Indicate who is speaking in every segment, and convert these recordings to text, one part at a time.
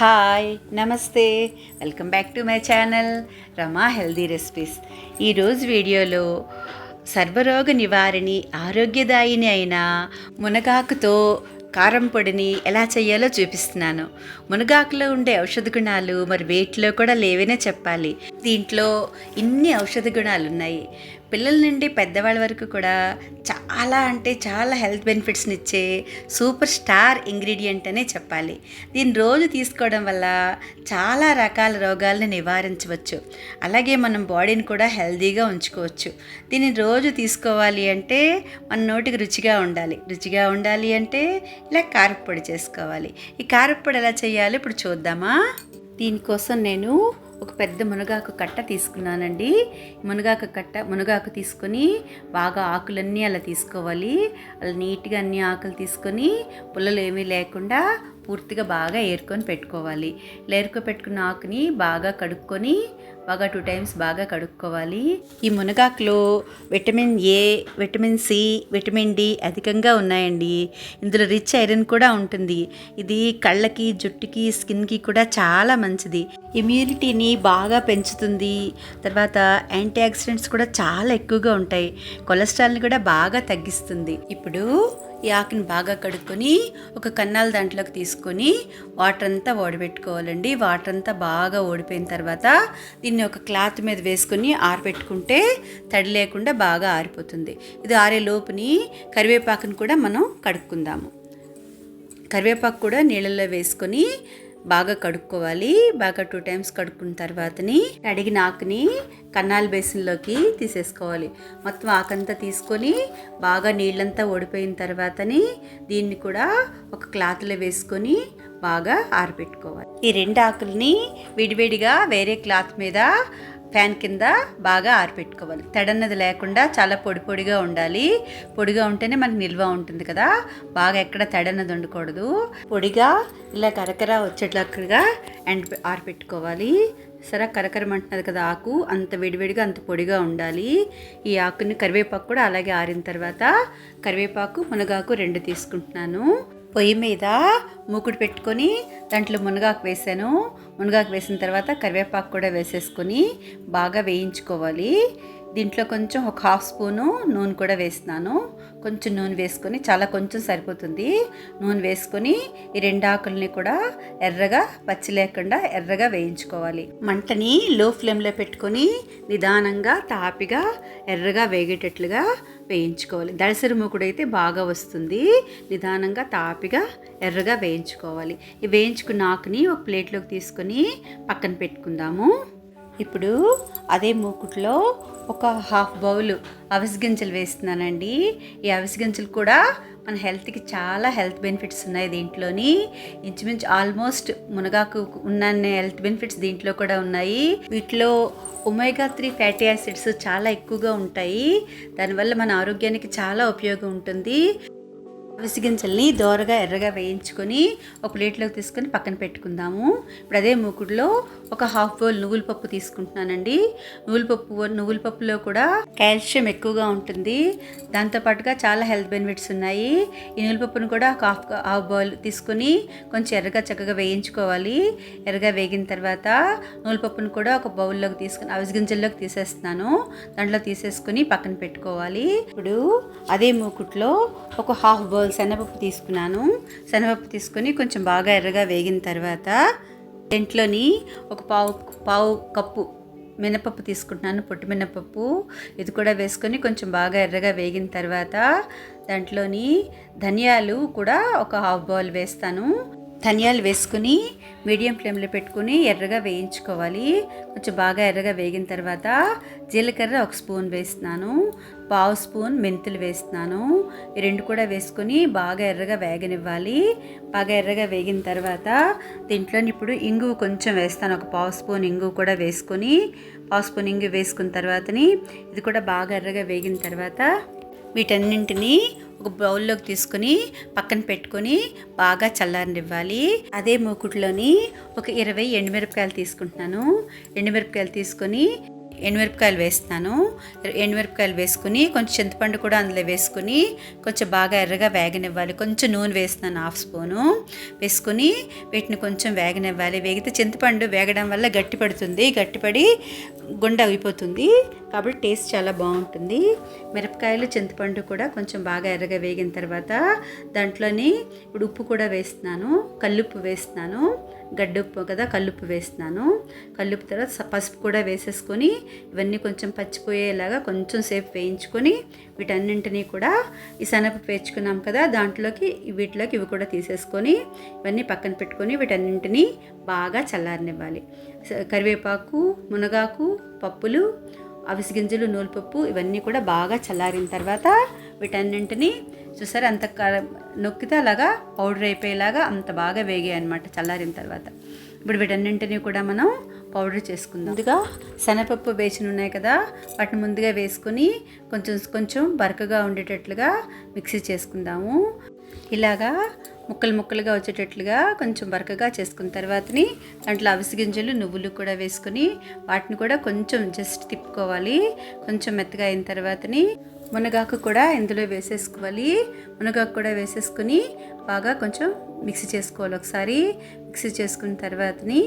Speaker 1: Hi నమస్తే. Welcome back to my channel Rama healthy recipes. ఈరోజు వీడియోలో సర్వరోగ నివారణి ఆరోగ్యదాయిని అయిన మునగాకుతో కారం పొడిని ఎలా చేయాలో చూపిస్తున్నాను. మునగాకులో ఉండే ఔషధ గుణాలు మరి వేటిలో కూడా లేవనే చెప్పాలి. దీంట్లో ఇన్ని ఔషధ గుణాలు ఉన్నాయి పిల్లల నుండి పెద్దవాళ్ళ వరకు కూడా చాలా అంటే చాలా హెల్త్ బెనిఫిట్స్ని ఇచ్చే సూపర్ స్టార్ ఇంగ్రీడియంట్ అనే చెప్పాలి. దీన్ని రోజు తీసుకోవడం వల్ల చాలా రకాల రోగాలను నివారించవచ్చు. అలాగే మనం బాడీని కూడా హెల్తీగా ఉంచుకోవచ్చు. దీన్ని రోజు తీసుకోవాలి అంటే మన నోటికి రుచిగా ఉండాలి. రుచిగా ఉండాలి అంటే ఇలా కారప్పొడి చేసుకోవాలి. ఈ కారప్పొడి ఎలా చేయాలో ఇప్పుడు చూద్దామా? దీనికోసం నేను ఒక పెద్ద మునగాకు కట్ట తీసుకున్నానండి. మునగాకు కట్ట మునగాకు తీసుకొని బాగా ఆకులన్నీ అలా తీసుకోవాలి. అలా నీట్గా అన్ని ఆకులు తీసుకొని పుల్లలు ఏమీ లేకుండా పూర్తిగా బాగా ఏరుకొని పెట్టుకోవాలి. లేరుకో పెట్టుకున్న ఆకుని బాగా కడుక్కొని బాగా టూ టైమ్స్ బాగా కడుక్కోవాలి. ఈ మునగాకులో vitamin A vitamin C vitamin D అధికంగా ఉన్నాయండి. ఇందులో రిచ్ ఐరన్ కూడా ఉంటుంది. ఇది కళ్ళకి జుట్టుకి స్కిన్కి కూడా చాలా మంచిది. ఇమ్యూనిటీని బాగా పెంచుతుంది. తర్వాత యాంటీ ఆక్సిడెంట్స్ కూడా చాలా ఎక్కువగా ఉంటాయి. కొలెస్ట్రాల్ని కూడా బాగా తగ్గిస్తుంది. ఇప్పుడు ఈ ఆకుని బాగా కడుక్కొని ఒక కన్నాల దాంట్లోకి తీసుకొని వాటర్ అంతా ఓడబెట్టుకోవాలండి వాటర్ అంతా బాగా ఓడిపోయిన తర్వాత దీన్ని ఒక క్లాత్ మీద వేసుకొని ఆరబెట్టుకుంటే తడి లేకుండా బాగా ఆరిపోతుంది. ఇది ఆరే లోపుని కరివేపాకుని కూడా మనం కడుక్కుందాము. కరివేపాకు కూడా నీళ్ళల్లో వేసుకొని బాగా కడుక్కోవాలి. బాగా టూ టైమ్స్ కడుక్కున్న తర్వాతని కడిగిన ఆకుని కన్నాల బేసిన్లోకి తీసేసుకోవాలి. మొత్తం ఆకంతా తీసుకొని బాగా నీళ్ళంతా ఓడిపోయిన తర్వాతని దీన్ని కూడా ఒక క్లాత్లో వేసుకొని బాగా ఆరబెట్టుకోవాలి. ఈ రెండు ఆకుల్ని విడివిడిగా వేరే క్లాత్ మీద ఫ్యాన్ కింద బాగా ఆరిపెట్టుకోవాలి. తడన్నది లేకుండా చాలా పొడి పొడిగా ఉండాలి. పొడిగా ఉంటేనే మనకి నిల్వ ఉంటుంది కదా. బాగా ఎక్కడ తడన్నది ఉండకూడదు. పొడిగా ఇలా కరకర వచ్చేట్లుగా అండ్ ఆరిపెట్టుకోవాలి. సరే కరకరమంటున్నది కదా ఆకు. అంత విడివిడిగా అంత పొడిగా ఉండాలి. ఈ ఆకుని కరివేపాకు కూడా అలాగే ఆరిన తర్వాత కరివేపాకు మునగాకు రెండు తీసుకుంటున్నాను. పొయ్యి మీద మూకుడు పెట్టుకొని దాంట్లో మునగాకు వేసాను. మునగాకు వేసిన తర్వాత కరివేపాకు కూడా వేసేసుకొని బాగా వేయించుకోవాలి. దీంట్లో కొంచెం ఒక హాఫ్ స్పూను నూనె కూడా వేస్తున్నాను. కొంచెం నూనె వేసుకొని చాలా కొంచెం సరిపోతుంది. నూనె వేసుకొని ఈ రెండు ఆకుల్ని కూడా ఎర్రగా పచ్చి లేకుండా ఎర్రగా వేయించుకోవాలి. మంటని లో ఫ్లేమ్లో పెట్టుకొని నిదానంగా తాపిగా ఎర్రగా వేగేటట్లుగా వేయించుకోవాలి. దళసరి మూకుడు అయితే బాగా వస్తుంది. నిదానంగా తాపిగా ఎర్రగా వేయించుకోవాలి. ఈ వేయించుకున్న ఆకుని ఒక ప్లేట్లోకి తీసుకొని పక్కన పెట్టుకుందాము. ఇప్పుడు అదే మూకుట్లో ఒక హాఫ్ బౌల్ అవిసి గింజలు వేస్తున్నానండి. ఈ అవిసి గింజలు కూడా మన హెల్త్కి చాలా హెల్త్ బెనిఫిట్స్ ఉన్నాయి దీంట్లోని. ఇంచుమించు ఆల్మోస్ట్ మునగాకు ఉన్న హెల్త్ బెనిఫిట్స్ దీంట్లో కూడా ఉన్నాయి. వీటిలో ఒమేగా త్రీ ఫ్యాటీ యాసిడ్స్ చాలా ఎక్కువగా ఉంటాయి. దానివల్ల మన ఆరోగ్యానికి చాలా ఉపయోగం ఉంటుంది. గింజల్ని దోరగా ఎర్రగా వేయించుకొని ఒక ప్లేట్లోకి తీసుకొని పక్కన పెట్టుకుందాము. ఇప్పుడు అదే మూకుడులో ఒక హాఫ్ బౌల్ నువ్వుల పప్పు తీసుకుంటున్నానండి. నువ్వుల పప్పు నువ్వుల పప్పులో కూడా కాల్షియం ఎక్కువగా ఉంటుంది. దాంతోపాటుగా చాలా హెల్త్ బెనిఫిట్స్ ఉన్నాయి. ఈ నువ్వుల పప్పును కూడా ఒక హాఫ్ హాఫ్ బౌల్ తీసుకొని కొంచెం ఎర్రగా చక్కగా వేయించుకోవాలి. ఎర్రగా వేగిన తర్వాత నువ్వుల పప్పును కూడా ఒక బౌల్లోకి తీసుకుని అవిసి గింజల్లోకి తీసేస్తున్నాను. దాంట్లో తీసేసుకొని పక్కన పెట్టుకోవాలి. ఇప్పుడు అదే మూకుట్లో ఒక హాఫ్ బౌల్ శనగపప్పు తీసుకున్నాను. శనగపప్పు తీసుకొని కొంచెం బాగా ఎర్రగా వేగిన తర్వాత టెంట్లోని ఒక పావు పావు కప్పు మినపప్పు తీసుకుంటున్నాను పొట్టు మినపప్పు. ఇది కూడా వేసుకొని కొంచెం బాగా ఎర్రగా వేగిన తర్వాత దాంట్లోని ధనియాలు కూడా ఒక హాఫ్ బౌల్ వేస్తాను. ధనియాలు వేసుకుని మీడియం ఫ్లేమ్లో పెట్టుకుని ఎర్రగా వేయించుకోవాలి. కొంచెం బాగా ఎర్రగా వేగిన తర్వాత జీలకర్ర ఒక స్పూన్ వేస్తున్నాను. పావు స్పూన్ మెంతులు వేస్తున్నాను. ఈ రెండు కూడా వేసుకొని బాగా ఎర్రగా వేగనివ్వాలి. బాగా ఎర్రగా వేగిన తర్వాత దీంట్లో ఇప్పుడు ఇంగు కొంచెం వేస్తాను. ఒక పావు స్పూన్ ఇంగు కూడా వేసుకొని పావు స్పూన్ ఇంగువ వేసుకున్న తర్వాతని ఇది కూడా బాగా ఎర్రగా వేగిన తర్వాత వీటన్నింటినీ ఒక బౌల్లోకి తీసుకొని పక్కన పెట్టుకొని బాగా చల్లారనివ్వాలి. అదే మూకుడులోని ఒక ఇరవై ఎండుమిరపకాయలు తీసుకుంటున్నాను. ఎండుమిరపకాయలు తీసుకొని ఎండుమిరపకాయలు వేస్తాను. ఎండుమిరపకాయలు వేసుకుని కొంచెం చింతపండు కూడా అందులో వేసుకుని కొంచెం బాగా ఎర్రగా వేగనివ్వాలి. కొంచెం నూనె వేస్తున్నాను హాఫ్ స్పూను. వేసుకుని వీటిని కొంచెం వేగనివ్వాలి. వేగితే చింతపండు వేగడం వల్ల గట్టి పడుతుంది. గట్టిపడి గుండె అయిపోతుంది కాబట్టి టేస్ట్ చాలా బాగుంటుంది. మిరపకాయలు చింతపండు కూడా కొంచెం బాగా ఎర్రగా వేగిన తర్వాత దాంట్లోని ఇప్పుడు ఉప్పు కూడా వేస్తున్నాను. కల్లుప్పు వేస్తున్నాను. గడ్డుప్పు కదా కల్లుప్పు వేస్తున్నాను. కల్లుప్పు తర్వాత పసుపు కూడా వేసేసుకొని ఇవన్నీ కొంచెం పచ్చిపోయేలాగా కొంచెం సేపు వేయించుకొని వీటన్నింటినీ కూడా ఈ శనగపప్పు వేయించుకున్నాం కదా దాంట్లోకి వీటిలోకి ఇవి కూడా తీసేసుకొని ఇవన్నీ పక్కన పెట్టుకొని వీటన్నింటినీ బాగా చల్లారనివ్వాలి. కరివేపాకు మునగాకు పప్పులు అవిసి గింజలు నూలుపప్పు ఇవన్నీ కూడా బాగా చల్లారిన తర్వాత వీటన్నింటినీ చూసారు? అంత నొక్కితే అలాగా పౌడర్ అయిపోయేలాగా అంత బాగా వేగాయి అనమాట చల్లారిన తర్వాత. ఇప్పుడు వీటన్నింటినీ కూడా మనం పౌడర్ చేసుకుందాం. ముందుగా శనగపప్పు వేసిన ఉన్నాయి కదా వాటిని ముందుగా వేసుకొని కొంచెం కొంచెం బరకగా ఉండేటట్లుగా మిక్సీ చేసుకుందాము. ఇలాగా ముక్కలు ముక్కలుగా వచ్చేటట్లుగా కొంచెం బరకగా చేసుకున్న తర్వాతని దాంట్లో అవిసి గింజలు నువ్వులు కూడా వేసుకొని వాటిని కూడా కొంచెం జస్ట్ తిప్పుకోవాలి. కొంచెం మెత్తగా అయిన తర్వాతని మునగాకు కూడా ఇందులో వేసేసుకోవాలి. మునగాకు కూడా వేసేసుకుని బాగా కొంచెం మిక్సీ చేసుకోవాలి ఒకసారి. మిక్సీ చేసుకున్న తర్వాతని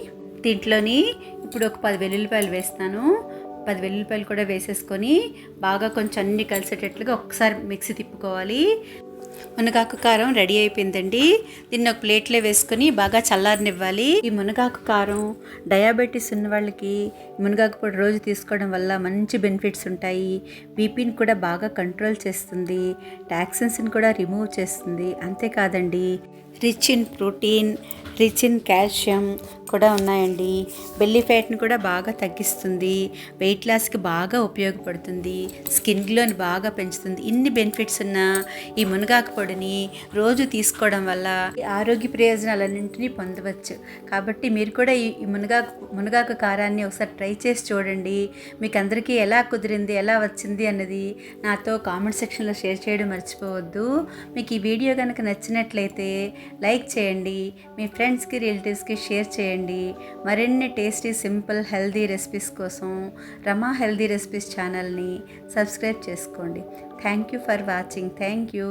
Speaker 1: దీంట్లోని ఇప్పుడు ఒక పది వెల్లుల్లిపాయలు వేస్తాను. పది వెల్లుల్లిపాయలు కూడా వేసేసుకొని బాగా కొంచెం అన్ని కలిసేటట్లుగా ఒకసారి మిక్సీ తిప్పుకోవాలి. మునగాకు కారం రెడీ అయిపోయిందండి. దీన్ని ఒక ప్లేట్లో వేసుకొని బాగా చల్లారనివ్వాలి. ఈ మునగాకు కారం డయాబెటీస్ ఉన్న వాళ్ళకి మునగాకు పొడి రోజు తీసుకోవడం వల్ల మంచి బెనిఫిట్స్ ఉంటాయి. బీపీని కూడా బాగా కంట్రోల్ చేస్తుంది. టాక్సిన్స్ని కూడా రిమూవ్ చేస్తుంది. అంతేకాదండి rich in protein rich in calcium కూడా ఉన్నాయండి. బెల్లీ ఫ్యాట్ని కూడా బాగా తగ్గిస్తుంది. వెయిట్ లాస్కి బాగా ఉపయోగపడుతుంది. స్కిన్ గ్లోని బాగా పెంచుతుంది. ఇన్ని బెనిఫిట్స్ ఉన్న ఈ మునగాకు పొడిని రోజు తీసుకోవడం వల్ల ఆరోగ్య ప్రయోజనాలన్నింటినీ పొందవచ్చు. కాబట్టి మీరు కూడా ఈ ఈ మునగాకు మునగాకు కారాన్ని ఒకసారి ట్రై చేసి చూడండి. మీకు అందరికీ ఎలా కుదిరింది ఎలా వచ్చింది అన్నది నాతో కామెంట్ సెక్షన్లో షేర్ చేయడం మర్చిపోవద్దు. మీకు ఈ వీడియో కనుక నచ్చినట్లయితే లైక్ చేయండి మీ ఫ్రెండ్స్కి రిలేటివ్స్కి షేర్ చేయండి. మరిన్ని టేస్టీ సింపుల్ హెల్దీ రెసిపీస్ కోసం రమా హెల్దీ రెసిపీస్ ఛానల్ని సబ్స్క్రైబ్ చేసుకోండి. Thank you for watching. Thank you